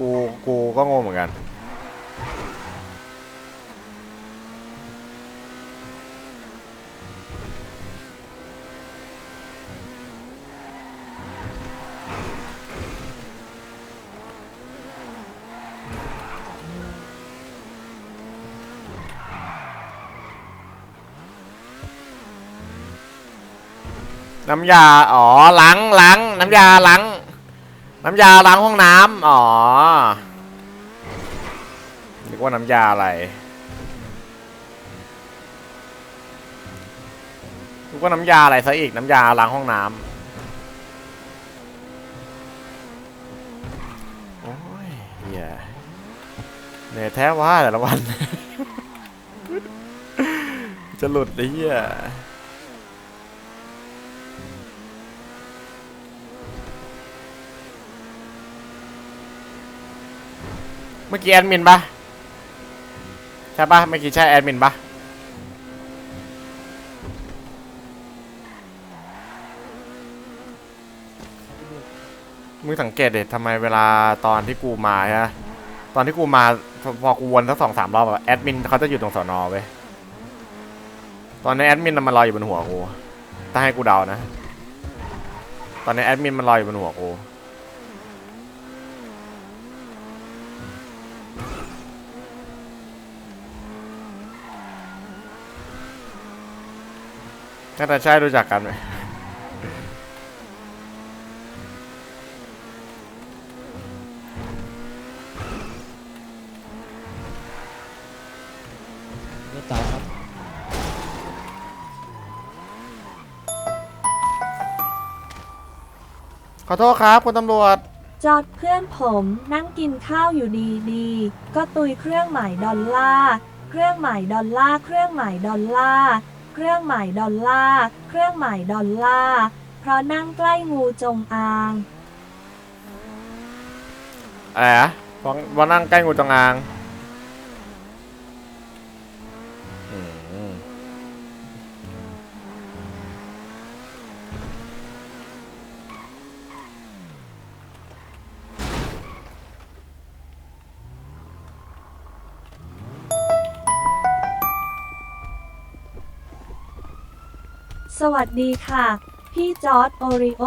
กูกูก็งงเหมือนกัน น้ำยา อ๋อล้างล้างน้ำยาล้าง น้ำยาล้างห้องน้ำอ๋อนึกว่าน้ำยาอะไรนึกว่าน้ำยาอะไรซะอีกน้ำยาล้างห้องน้ำโอ้ยเฮียเหนื่อยแท้ว่าแต่ละวัน จะหลุดไอ้เหี้ย มื่อกี้แอดมินปะใช่ปะเมื่อกี้ใช่แอดมินปะมึงสังเกตเด็ดทำไมเวลาตอนที่กูมาฮะตอนที่กูมาพอกูวนสักสองสามรอบอะแอดมินเขาจะอยู่ตรงสอนอเว้ยตอนนี้แอดมินมันลอยอยู่บนหัวกูถ้าให้กูเดานะ ตอนนี้แอดมินมันลอยอยู่บนหัวกู น่าจะใช่รู้จักกันไหมไม่ตายครับ ขอโทษครับคุณตำรวจ จอดเพื่อนผมนั่งกินข้าวอยู่ดีๆ ก็ตุยเครื่องหมายดอลลาร์เครื่องหมายดอลลาร์เครื่องหมายดอลลาร์ เครื่องหมายดอลลาร์เครื่องหมายดอลลาร์เพราะนั่งใกล้งูจงอาง อะไรอะวันวันนั่งใกล้งูจงอาง สวัสดีค่ะ พี่จอร์ดโอริโอ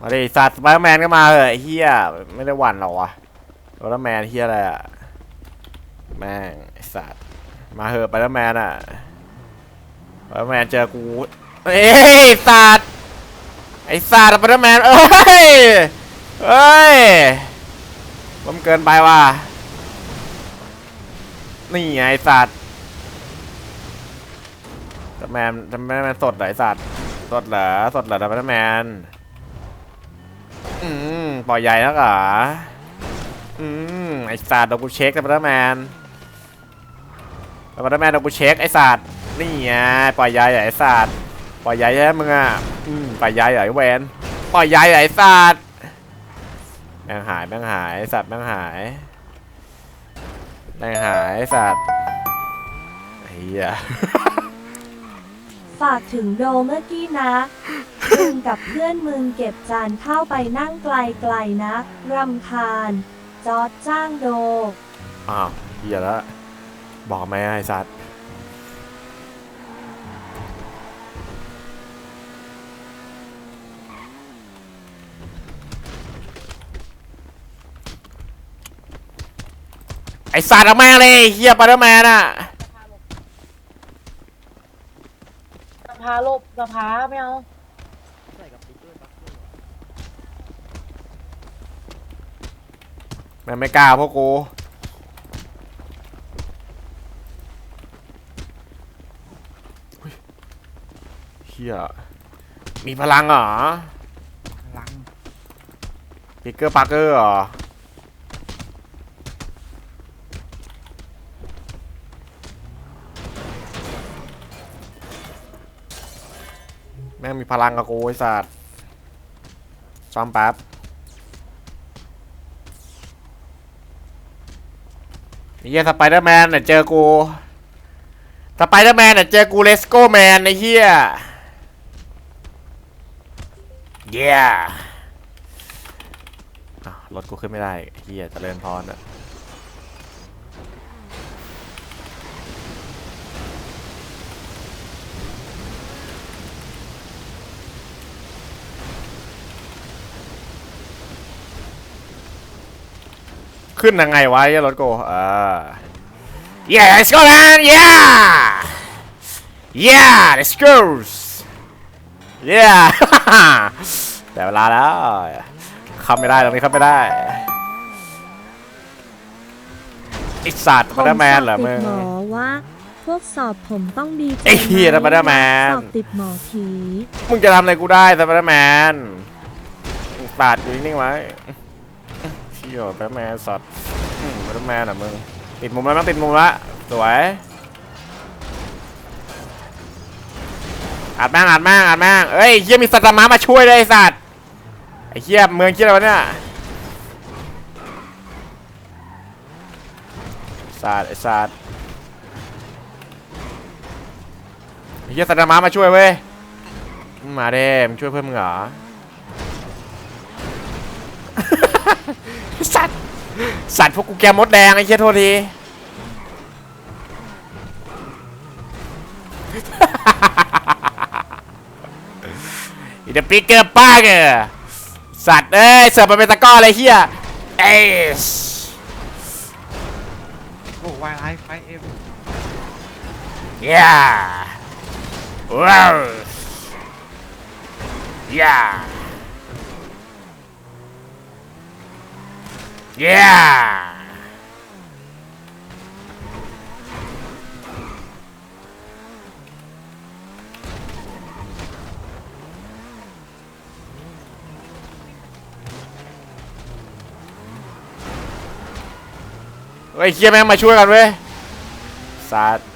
มาดิสัตว์สไปเดอร์แมนก็มาเหอะไอ้เฮียไม่ได้หวั่นหรอวะสไปเดอร์แมนเฮียอะไรอะแม่งไอ้สัตว์มาเหอะสไปเดอร์แมนอะสไปเดอร์แมนเจอกูเอ้ยสัตว์ไอ้สัตว์สไปเดอร์แมนเอ้ยเอ้ยมันเกินไปว่ะนี่ไงไอ้สัตว์ ดอร์แมนดอร์แมนสดเหรอไอ้สัตว์ สดเหรอ สดเหรอดอร์แมน อืมปล่อยใหญ่แล้วเหรอ อืมไอสัตว์โดนกูเช็คแต่บัตเตอร์แมนแต่บัตเตอร์แมนโดนกูเช็คไอสัตว์ นี่ไงปล่อยใหญ่ไอสัตว์ ปล่อยใหญ่ใช่มึงอะอืมปล่อยใหญ่ไอเวนปล่อยใหญ่ไอสัตว์แม่งหายแม่งหายไอสัตว์แม่งหายแม่งหายไอสัตว์เฮีย ฝากถึงโดเมื่อกี้นะ มึงกับเพื่อนมึงเก็บจานข้าวไปนั่งไกลๆนะ รำคาญ จอดจ้างโด อ้าวเฮียแล้วบอกไหมไอสัตว์ ไอสัตว์เอาแม่เลยเฮียปาร์เดอร์แมนอะ สภาลบสภาไม่เอาแม่งไม่กล้าพวกกูอุ๊ยเฮียมีพลังเหรอพลังปิกเกอร์ปาร์เกอร์เหรอ ม่งมีพลังกับกูไอ้สัตว์ซ้อมแป๊บไอ้เหี้ยสไปเดอร์แมนเนี่ยเจอกูสไปเดอร์แมนเนี่ยเจอกูเลสโก้แมนไอ้เหี้ยเย้รถกูขึ้นไม่ได้เฮียเจริญพรอะ ขึ้นยังไงวะไอ้รถกูอ่า yeah let's go man yeah yeah let's go yeah แต่เวลาแล้วขับไม่ได้ตรงนี้ขับไม่ได้ไอสัตว์ผมาดาแมนเหรอสบมึติดงหมอว่าพวกสอบผมต้องดีใจไอ้เหี้ยไหธรรมดาแมนสอบติดหมอผีมึงจะทำอะไรกูได้สไปเดอร์แมนปาดอยู่นิ่งๆไว้เชี่ยวสไปเดอร์แมนสัตว์อืมสไปเดอร์แมนอะมึง ติดมุมแล้วมั้งติดมุมละสวยอัดแม่งอัดแม่งอัดแม่งเอ้ยเฮียมีสัตว์มามาช่วยเลยสัตว์ไอ้เฮียเมืองเฮียอะไรวะเนี่ยสัตว์ไอ้สัตว์ไอ้เฮียสัตว์มามาช่วยเว้ยมาเด้มึงช่วยเพื่อนมึงเหรอ สัตว์ สัตว์พวกกูแกมมดแดงไอ้เชี่ยโทษทีอีเดปิกเกอร์ป้าเกอร์สัตว์ เอ้ย เสิร์ฟมาเป็นตะกร้อเลยเฮียเอสโอ้วายไลฟ์ไฟเอ็มย่าว้าวย่า ย่าเฮ้ยเฮียแม่งมาช่วยกันเว้ยสัตว์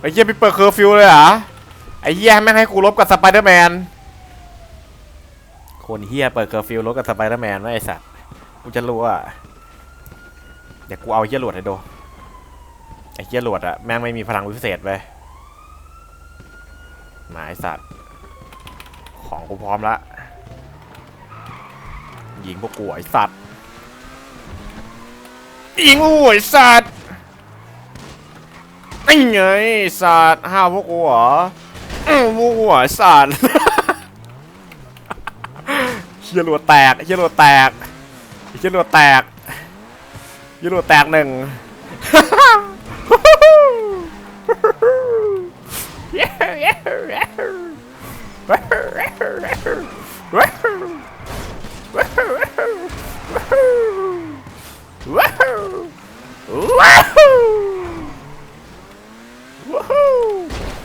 ไอ้เหี้ยไปเปิดเคอร์ฟิวเลยเหรอ ไอ้เหี้ยแม่งให้กูลบกับสไปเดอร์แมน คนเหี้ยเปิดเคอร์ฟิวลบกับสไปเดอร์แมนไว้ไอ้สัตว์ กูจะรู้อะเดี๋ยวกูเอาเหี้ยหลวดให้ดูไอ้เหี้ยหลวดอะแม่งไม่มีพลังพิเศษไปหมาไอ้สัตว์ ของกูพร้อมละยิงพวกกูไอ้สัตว์ยิงกูไอ้สัตว์ไอ้ไงสัตว์ห้าวพวกกูเหรอพวกกูเหรอสัตว์เฮียรัวแตกเฮียรัวแตก เฮียรัวแตกเฮียรัวแตกหนึ่ง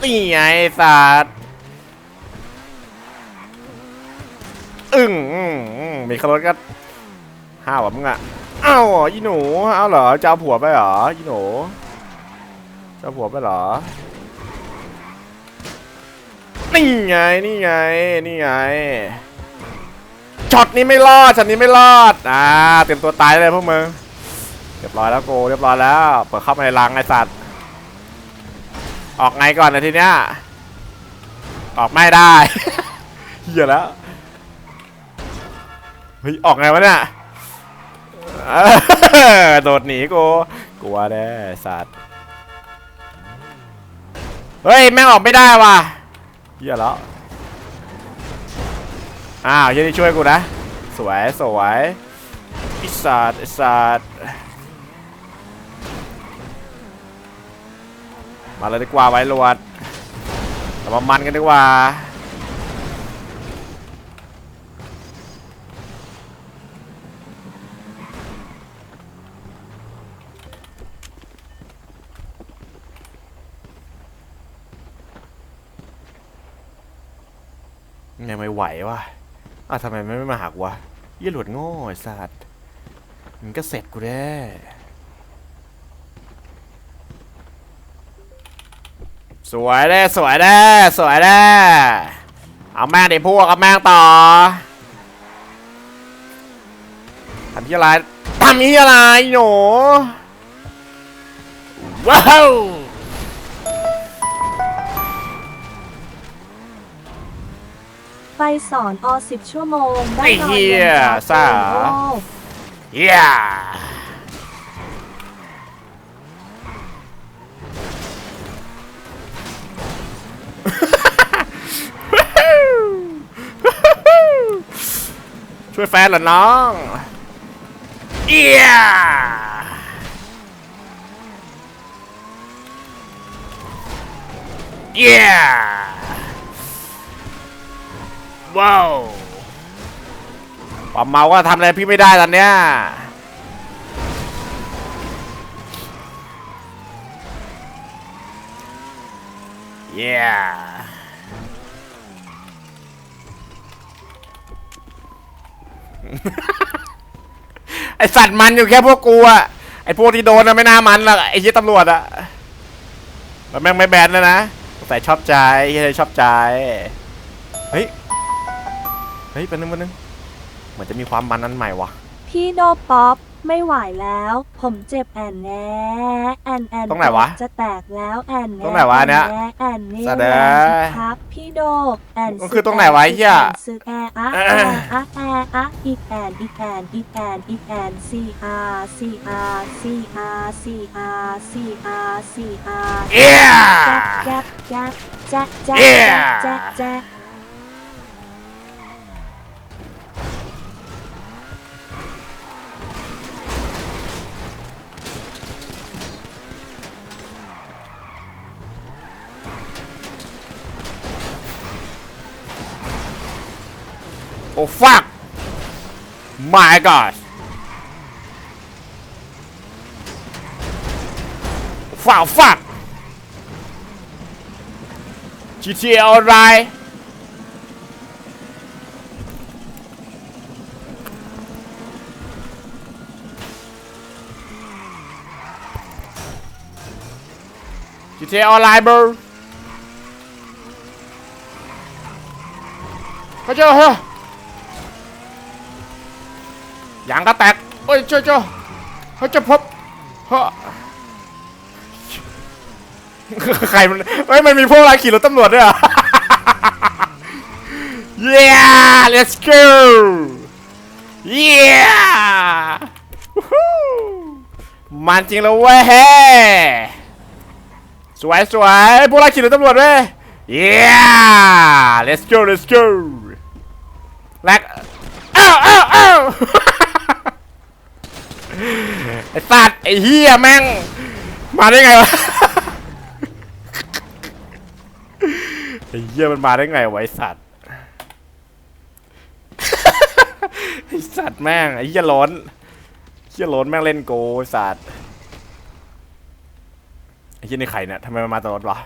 นี่ไงไอ้สัตว์อึ้งมอืมมีคารถก็ ห้าวอะมึงอะอ้าเหรออีหนูเอาเหรอจะเอาผัวไปเหรออีหนูจะเอาผัวไปเหรอนี่ไงนี่ไงนี่ไงช็อตนี้ไม่รอดช็อตนี้ไม่รอดอ่าเตรียมตัวตายเลยพวกมึงเรียบร้อยแล้วโกเรียบร้อยแล้วเปิดเข้ามาในรังไอสัตว์ออกไงก่อนนะทีเนี้ยออกไม่ได้เหี้ยแล้วเฮ้ยออกไงวะเนี่ย โดดหนีกูกลัวแน่สัตว์เฮ้ยแม่งออกไม่ได้ว่ะเหี้ยแล้วอ้าวยันนี่ช่วยกูนะ สวยสวยไอิสัตว์ไอิสัตว์มาเลยดีกว่าไว้ลวดเรามามันกันดีกว่า ยังไม่ไหววะอ้าวทำไมไม่มาหากวะเยี่ยหลวดโง่ไอ้สัตว์มันก็เสร็จกูแน่สวยเด้สวยเด้สวยเด้เอาแม่งดิพวกเอาแม่งต่อทำที่อะไรทำที่อะไรหนูว้าว สอนอสิบชั่วโมง ได้ไอ้นอนเหี้ยนครับซ่า โอ้เย้ช่วยแฟนเหรอน้องเอียเอีย ว้าวความเมาก็ทำอะไรพี่ไม่ได้ตอนเนี้ยเย้ ไอสัตว์มันอยู่แค่พวกกูอะไอพวกที่โดนนะไม่น่ามันหรอกไอยี่ตำรวจอะมันแม่งไม่แบนแล้วนะแต่ชอบใจ เฮ้ยชอบใจเฮ้ย ฮ้ยเป็นนึงเป็นนึงเหมือนจะมีความมันนั้นใหม่วะพี่โดป๊อปไม่ไหวแล้ว ผมเจ็บแอนแน่แอนแอนตรงไหนวะจะแตกแล้วแอนแตรงไหนวะเนี่ยแแแอนนี่แสดงแรงครับพี่โดแอนมันคือตรงไหนวะไอ้เหี้ยซื้อแอร์อะเอแออร์อะแอร์อะอีกแอนอีกแอนอีกแอนอีกแอนซีอาร์ซีอาร์ซีอาร์ซีอาร์ซีอาร์ซีอาร์เอียแจ๊กแจ๊กแจ๊กแจ๊กเอี้ยแจ๊กแจ๊ก โอ้ fuck my god fuck fuck GTA Online จีทีออนไลน์เบอร์เขาเจอเหรอ ยางก็แตกเอ้ยเจ้าเจ้าเขาจะพบเฮ้อใครมันเฮ้ยมันมีพวกอะไรขี่รถตำรวจด้วยเหรอ yeah let's go yeah Woohoo มันจริงแล้วเว้ยเฮ้สวยสวยพวกเราขี่รถตำรวจเว้ย yeah let's go let's go แลกอ้าวอ้าวอ้าว ไอ้สัตว์ไอ้เฮียแม่ง มาได้ไงวะ ไอ้เฮียมันมาได้ไงวะไอ้สัตว์ ไอ้สัตว์แม่งไอ้เฮียล้นเฮียล้นแม่งเล่นโกไอ้สัตว์ ไอ้เฮียนี่ใครเนี่ยทำไมมันมาตลอดวะ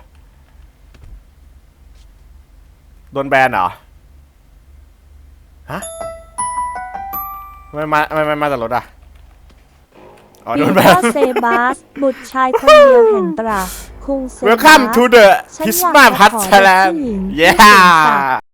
โดนแบนเหรอ ฮะทำไมมาทำไมมาตลอดอะ อ๋อโดปีนแบเตอน ร์เซบาส บุตรชายคนเดียวแห่งตราคุงเซบาส Welcome to the ฉันอยาก Pisma จะขอเด็ก Thailand ผู้หญิงที่ Yeah สูงสัก